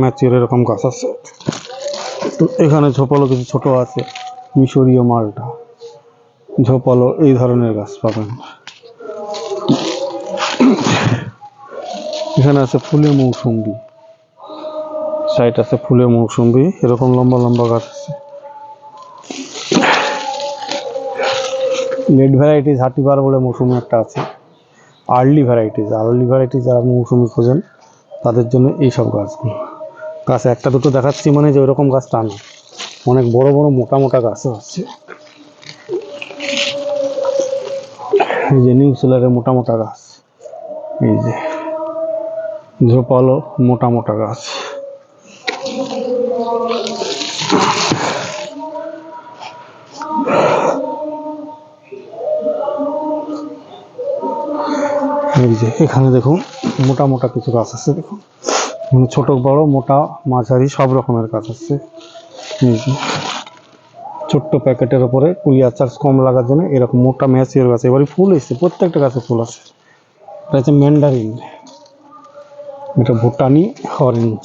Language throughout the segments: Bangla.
ম্যাচিওর এরকম গাছ আছে। তো এখানে ঝোপালো কিছু ছোট আছে, মিশরীয় মালটা। ঝোপালো এই ধরনের গাছ পাবেন। এখানে আছে ফুলে মৌসুম্বি। সাইড আছে ফুলে মৌসুম্বি, এরকম লম্বা লম্বা গাছ আছে। লেট ভ্যারাইটিস হাটিবার বলে মৌসুমি একটা আছে। আর্লি ভ্যারাইটিস আর্লি ভ্যারাইটিস যারা মৌসুমি খোঁজেন, তাদের জন্য এই সব গাছগুলো। গাছ একটা দুটো দেখাচ্ছি মানে যে ওইরকম গাছ টা না। অনেক বড় বড় মোটা মোটা গাছও আছে। এই যে নিউ সেলারের মোটা মোটা গাছ। এই যে ঝোপালো মোটা মোটা গাছ। এই যে এখানে দেখুন মোটা মোটা কিছু গাছ আছে দেখুন। ছোট, বড়, মোটা, মাঝারি, সব রকমের গাছ আছে। ছোট্ট প্যাকেটের ওপরে কুলিয়া চার্জ কম লাগার জন্য এরকম মোটা ম্যাচিওর গাছ, এবারে ফুল এসছে, প্রত্যেকটা গাছে ফুল আছে। এটা হচ্ছে ম্যান্ডারিন, এটা ভুটানি অরেঞ্জ।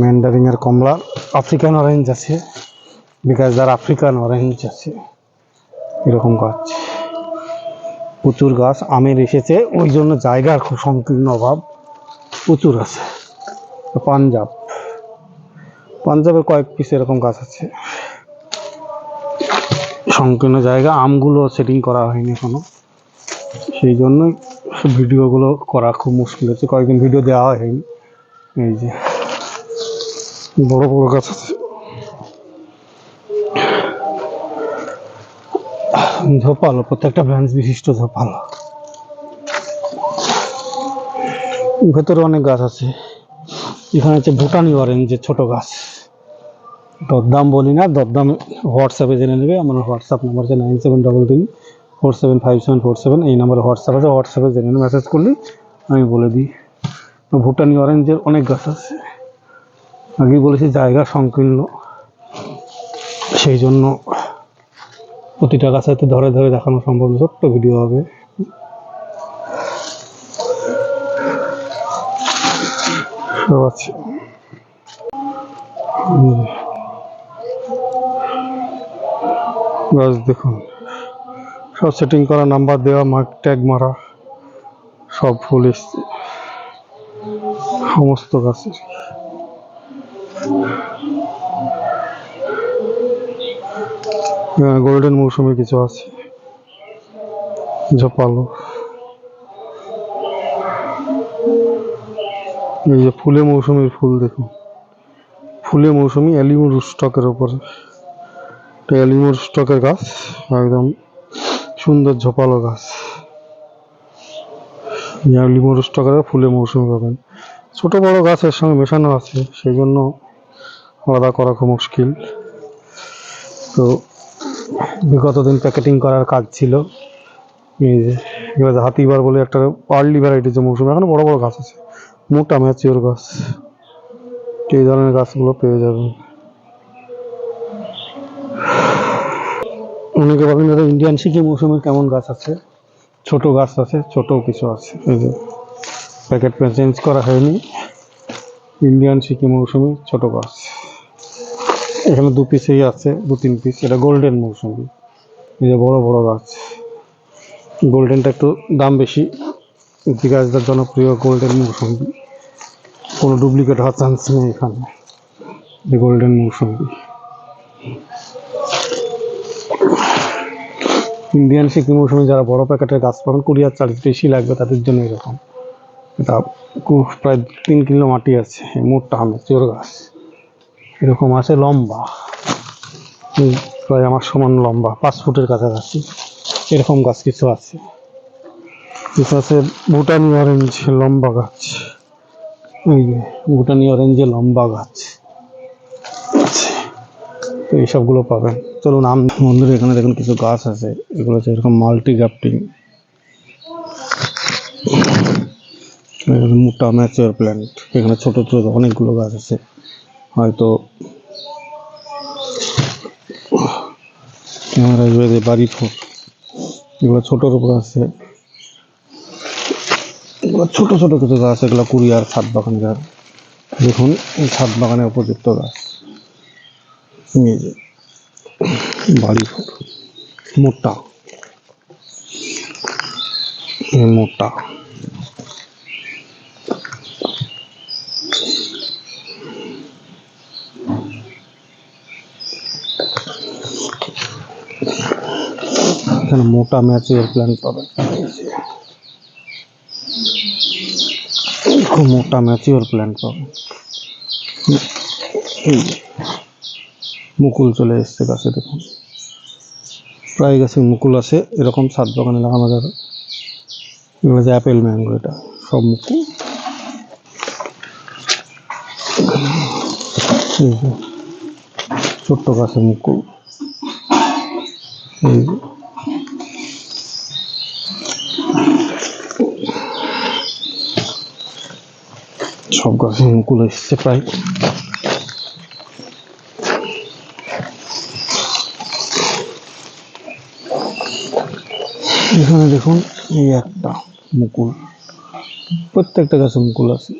ম্যান্ডারিনের কমলা আফ্রিকান অরেঞ্জ আছে, বিকজ যার আফ্রিকান অরেঞ্জ আছে, এরকম গাছ। প্রচুর গাছ, আমের এসেছে, ওই জন্য জায়গার খুব সংকীর্ণ অভাব। প্রচুর আছে পাঞ্জাব। পাঞ্জাবে কয়েক পিস এরকম গাছ আছে। সংকীর্ণ জায়গা, আমগুলো সেটিং করা হয়নি এখনও। সেই জন্য ভিডিওগুলো করা খুব মুশকিল হচ্ছে। কয়েকদিন ভিডিও দেওয়া হয়নি। এই যে, বড় বড় গাছ আছে। ঝোপালো প্রত্যেকটা ব্রাঞ্চ বিশিষ্ট ঝোপালো ভেতরে অনেক গাছ আছে। এখানে হচ্ছে ভুটানি অরেঞ্জের ছোট গাছ। দরদাম বলি না, দরদাম হোয়াটসঅ্যাপে জেনে নেবে। আমার হোয়াটসঅ্যাপ নাম্বার হচ্ছে nine seven double three four seven five seven four seven এই নাম্বারে হোয়াটসঅ্যাপ আছে হোয়াটসঅ্যাপে জেনে মেসেজ করলে আমি বলে দিই। ভুটানি অরেঞ্জের অনেক গাছ আছে। আগেই বলেছি, জায়গা সংকীর্ণ। সেই জন্য প্রতিটা গাছ হয়তো ধরে ধরে দেখানো সম্ভব, ছোট্ট ভিডিও হবে। আছে গাছ দেখুন। সব সেটিং করা নাম্বার দেওয়া মার্ক ট্যাগ মারা, সব ফুল এসছে। সমস্ত গাছের। গোল্ডেন মৌসুমে কিছু আছে। ঝোপালো এই যে ফুলে মৌসুমীর ফুল দেখুন। ফুলে মৌসুমী অ্যালিমুর স্টকের ওপরে এটা অ্যালিমুর স্টকের গাছ, একদম সুন্দর ঝোপালো গাছ। অ্যালিমুর স্টকের ফুলে মৌসুমী পাবেন। ছোট বড় গাছের সঙ্গে মেশানো আছে সেই জন্য আলাদা করা খুব মুশকিল। তো বিগত দিন প্যাকেটিং করার কাজ ছিল। হাতিবার বলে একটা আর্লি ভ্যারাইটির যে মৌসুম, এখনও বড় বড় গাছ আছে। মোটা ম্যাচিওর গাছ। এই ধরনের গাছগুলো পেয়ে যাবেন। অনেকে ভাবেন দাদা ইন্ডিয়ান সিকি মৌসুমে কেমন গাছ আছে? ছোট গাছ আছে ছোটও কিছু আছে। এই যে প্যাকেট চেঞ্জ করা হয়নি। ইন্ডিয়ান সিকি মৌসুমি ছোট গাছ। এখানে দু পিসেই আছে, দু, তিন পিস এটা গোল্ডেন মৌসুমি। এই যে বড় বড় গাছ। গোল্ডেনটা একটু দাম বেশি। গাছটার জনপ্রিয় গোল্ডেন মৌসুমি। কোনো ডুপ্লিকেট হওয়ার চান্স নেই এখানে। এই গোল্ডেন মৌসুমি। ইন্ডিয়ান সিকিম মৌসুমি যারা বড় প্যাকেটের গাছ পাবেন, কুরিয়ার চার্জ বেশি লাগবে তাদের জন্য এরকম। এটা প্রায় তিন কিলো মাটি আছে মোটটা মেচিওর গাছ। এরকম আছে লম্বা। প্রায় আমার সমান লম্বা, পাঁচ ফুটের কাছাকাছি। এরকম গাছ কিছু আছে। কিছু আছে ভুটানি অরেঞ্জ লম্বা গাছ। এই ভুটানি অরেঞ্জে লম্বা গাছ। তো এইসবগুলো পাবেন। চলুন আম বন্ধুরা, এখানে দেখুন কিছু গাছ আছে। এগুলো হচ্ছে এরকম মাল্টি গ্রাফটিং মোটা ম্যাচিওর প্ল্যান্ট এখানে ছোট ছোট অনেকগুলো গাছ আছে। হয়তো ক্যামেরা বাড়ি ফোর এগুলো ছোটোর উপর আছে। এবার ছোট ছোট কিছু গাছ, এগুলো কুড়িয়ার ছাদ বাগান গাছ দেখুন ছাদ বাগানের উপযুক্ত গাছ। এই যে, বাড়ি মোটা। এই মোটা। এখানে মোটা ম্যাচিওর প্ল্যান্ট পাবেন। খুব মোটা ম্যাচিওর প্ল্যান্ট পাবেন। মুকুল চলে এসছে গাছে, দেখুন। প্রায় গাছে মুকুল আছে, এরকম ছাদ বাগানে লাগানো যাবে। এগুলো যে অ্যাপেল ম্যাঙ্গো এটা, সব মুকুল। ছোট্ট গাছে মুকুল। এই সব গাছে মুকুল এসছে প্রায়। এখানে দেখুন এই একটা মুকুল। প্রত্যেকটা গাছে মুকুল আছে।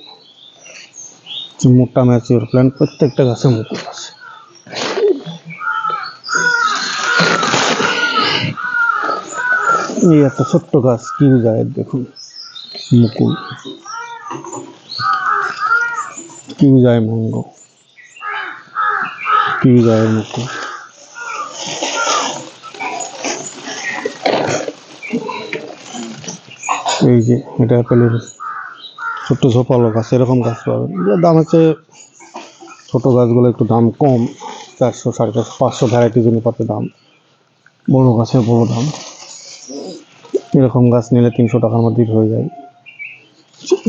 মোটা ম্যাচিওর প্ল্যান্ট, প্রত্যেকটা গাছে মুকুল। এই একটা ছোট্ট গাছ কি যায় দেখুন। মুকুল। কি যায় ম্যাঙ্গো কি যায় মুকুল। এই যে, এটা অ্যাপেলের ছোট্ট ঝোপালো গাছ, এরকম গাছ পাবেন। দাম হচ্ছে, ছোটো গাছগুলো একটু দাম কম, চারশো, সাড়ে চারশো, পাঁচশো ভ্যারাইটিজ পাতে দাম। বড় গাছের বড় দাম। এরকম গাছ নিলে তিনশো টাকার মধ্যেই হয়ে যায়।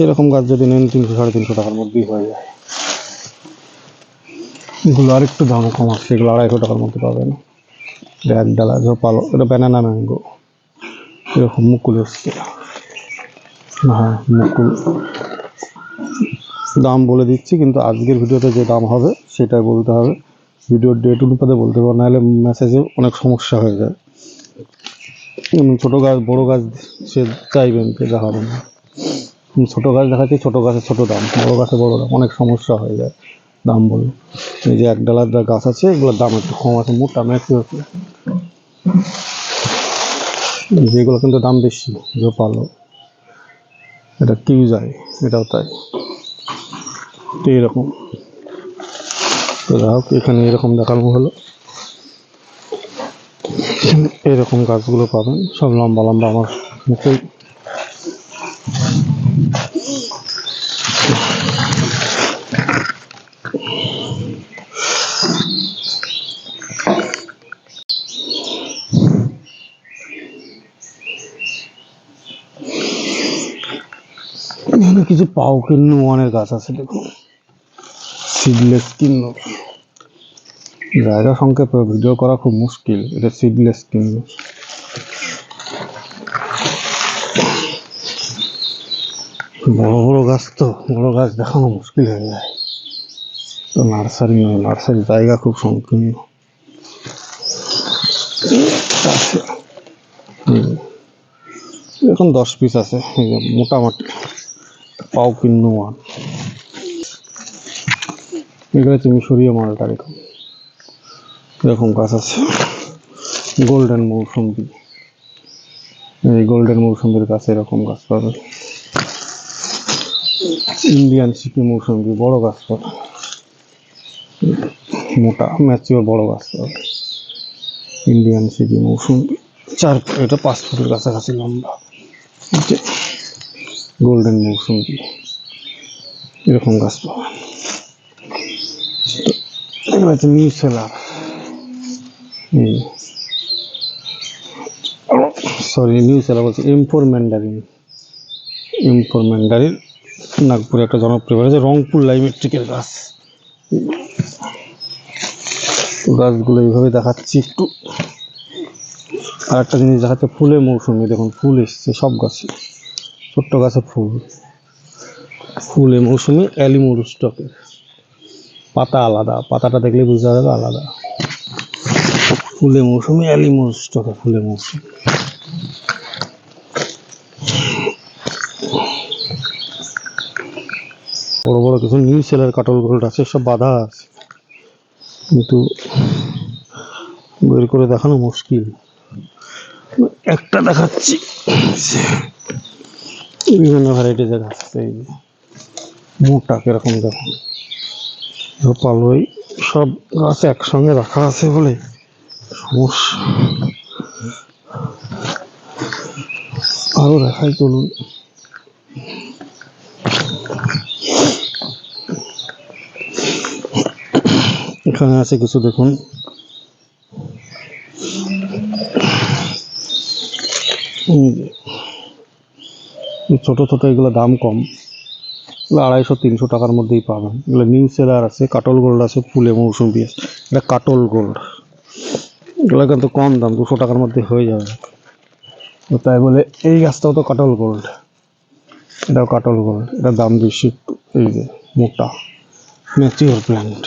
এরকম গাছ যদি নেন তিনশো, সাড়ে তিনশো টাকার মধ্যেই হয়ে যায়। এগুলো আরেকটু দাম কম আসছে এগুলো আড়াইশো টাকার মধ্যে পাবেন। এক ডালা ঝোপালো এটা ব্যানানা ম্যাঙ্গো এরকম মুকুল এসছে হ্যাঁ মুকুল। দাম বলে দিচ্ছি, কিন্তু আজকের ভিডিওতে যে দাম হবে সেটাই বলতে হবে। ভিডিওর ডেট অনুপাতে বলতে পারব নাহলে মেসেজে অনেক সমস্যা হয়ে যায়। ছোটো গাছ, বড় গাছ সে চাইবেন সেটা হবে। না ছোটো গাছ দেখাচ্ছি, ছোটো গাছের ছোটো দাম, বড় গাছে বড় দাম, অনেক সমস্যা হয়ে যায় দাম বলে এই যে এক ডালার যা গাছ আছে, এগুলোর দাম একটু কম আছে, মোটা ম্যাচি আছে। যেগুলো কিন্তু দাম বেশি জোপালো এটা কিউ যায় এটাও তাই। তো এরকম। তো যাই হোক, এখানে এরকম দেখানো হলো। এরকম গাছগুলো পাবেন। সব লম্বা লম্বা আমার এখানে কিছু কিন্নু ওয়ানের গাছ আছে, দেখুন। সিডলেস কিন্নু জায়গা সংক্ষেপে ভিডিও করা খুব মুশকিল, এটা সিডলেস কিন্নু বড় বড় গাছ তো, বড় গাছ দেখানো মুশকিল হয়ে যায়। তো নার্সারি নয় নার্সারি জায়গা খুব সংকীর্ণ। এখন দশ পিস আছে মোটামুটি পাও কিন্ন এগুলো তুমি সরিয়ে মালটা এরকম এরকম গাছ আছে। গোল্ডেন মৌসুম্বি। এই গোল্ডেন মৌসুম্বির গাছ এরকম গাছ পাবে। ইন্ডিয়ান সিকি মৌসুম্বি, বড় গাছ পাবে। মোটা ম্যাচিওর বড় গাছ পাবে। ইন্ডিয়ান সিকি মৌসুম্বি। চার এটা পাঁচ ফুটের কাছাকাছি লম্বা। গোল্ডেন মৌসুম্বি। এরকম গাছ পাবেন এগুলো হচ্ছে new seller sorry new seller বলছি এম ফোর ম্যান্ডারিন নাগপুরে একটা জনপ্রিয় আছে, রংপুর লাইমেট্রিকের গাছ। গাছগুলো এইভাবে দেখাচ্ছি একটু। আর একটা জিনিস দেখাচ্ছে, ফুলের মৌসুমি, দেখুন, ফুল এসছে, সব গাছে। ছোট্ট গাছে ফুল। ফুলে মৌসুমি, অ্যালিমোর স্টকের পাতা আলাদা, পাতাটা দেখলে বুঝতে যাবে আলাদা। ফুলে মৌসুমি অ্যালিমোর স্টকে ফুলে মৌসুমি। বড় বড় কিছু নিউ সেলের কাটল গোল্ড আছে, সব বাধা আছে। কিন্তু বের করে দেখানো মুশকিল। একটা দেখাচ্ছি। বিভিন্ন ভ্যারাইটি দেখাচ্ছে এই যে। মোটা কীরকম দেখুন পালোই, সব গাছ একসঙ্গে রাখা আছে বলে। আরও দেখাই চলুন। এখানে আছে কিছু দেখুন। ছোট ছোট এগুলো দাম কম। আড়াইশো, তিনশো টাকার মধ্যেই পাবেন। এগুলো নিউ সেলার আছে, কাটল গোল্ড আছে, ফুলে মৌসুমি আছে এটা কাটল গোল্ড এগুলো কিন্তু কম দাম, দুশো টাকার মধ্যে হয়ে যাবে। তো তাই বলে এই গাছটাও তো কাটল গোল্ড এটাও কাটল গোল্ড এটার দাম বেশি, এই যে মোটা। ম্যাচিওর প্ল্যান্ট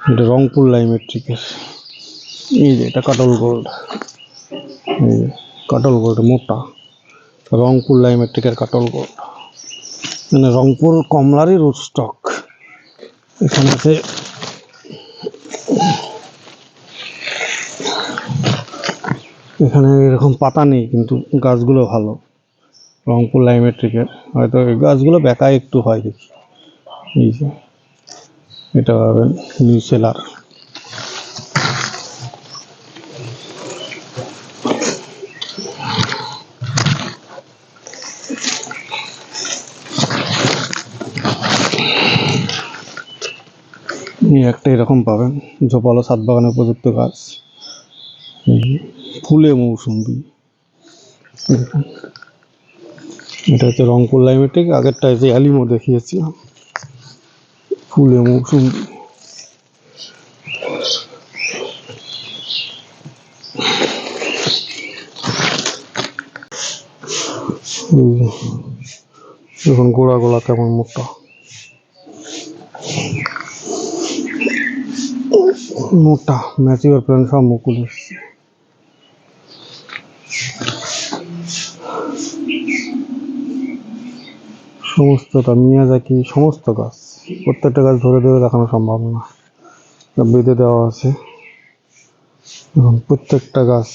এটা রংপুর লাইমেট্রিকের এই যে এটা কাটল গোল্ড এই যে কাটল গোল্ড মোটা। রংপুর লাইমেট্রিকের কাটল গোল্ড মানে রংপুর কমলারই রুট স্টক এখানে আছে এখানে এরকম পাতা নেই, কিন্তু গাছগুলো ভালো। রংপুর লাইমেট্রিকের হয়তো এই গাছগুলো বেকায় একটু হয় দেখি। এই যে, এটা পাবেন নিউ সেলার একটা এরকম পাবেন জোপালো সাত বাগানের উপযুক্ত গাছ। ফুলে মৌসুম্বি। এটা হচ্ছে রংপুর লাইমেটিক আগেরটা হচ্ছে অ্যালিমো দেখিয়েছিলাম ফুলে মৌসুম্বি এই যে, দেখুন গোড়া গোলা কেমন মোটা। মোটা ম্যাচিওর প্ল্যান সব মুকুল এসছে। সমস্তটা, মিয়াজাকি সমস্ত গাছ। প্রত্যেকটা গাছ ধরে ধরে দেখানো সম্ভব না। বেঁধে দেওয়া আছে। এবং প্রত্যেকটা গাছ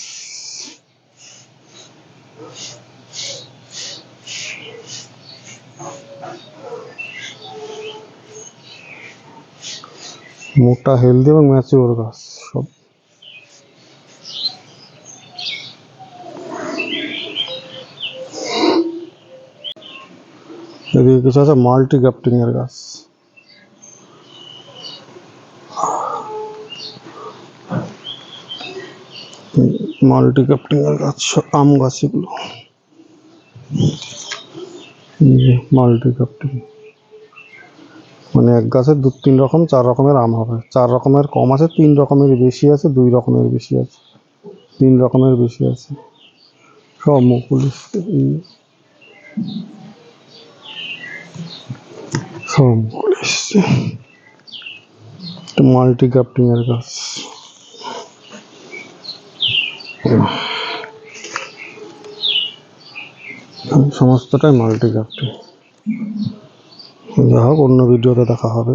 মোটা হেলদি এবং ম্যাচিওর গাছ সব এদিকে কিছু আছে মাল্টি গ্রাফটিং এর গাছ মাল্টি গ্রাফটিং এর গাছ আম গাছ এগুলো মাল্টি গ্রাফটিং মানে এক গাছে দু, তিন রকম, চার রকমের আম হবে। চার রকমের কম আছে, তিন রকমের বেশি আছে, দুই রকমের বেশি আছে। তিন রকমের বেশি আছে। সব মুকুল এসছে, এই সব মুকুল এসছে মাল্টি গ্রাফটিং এর গাছ সমস্তটাই মাল্টি গ্রাফটিং যা হোক অন্য ভিডিওতে দেখা হবে।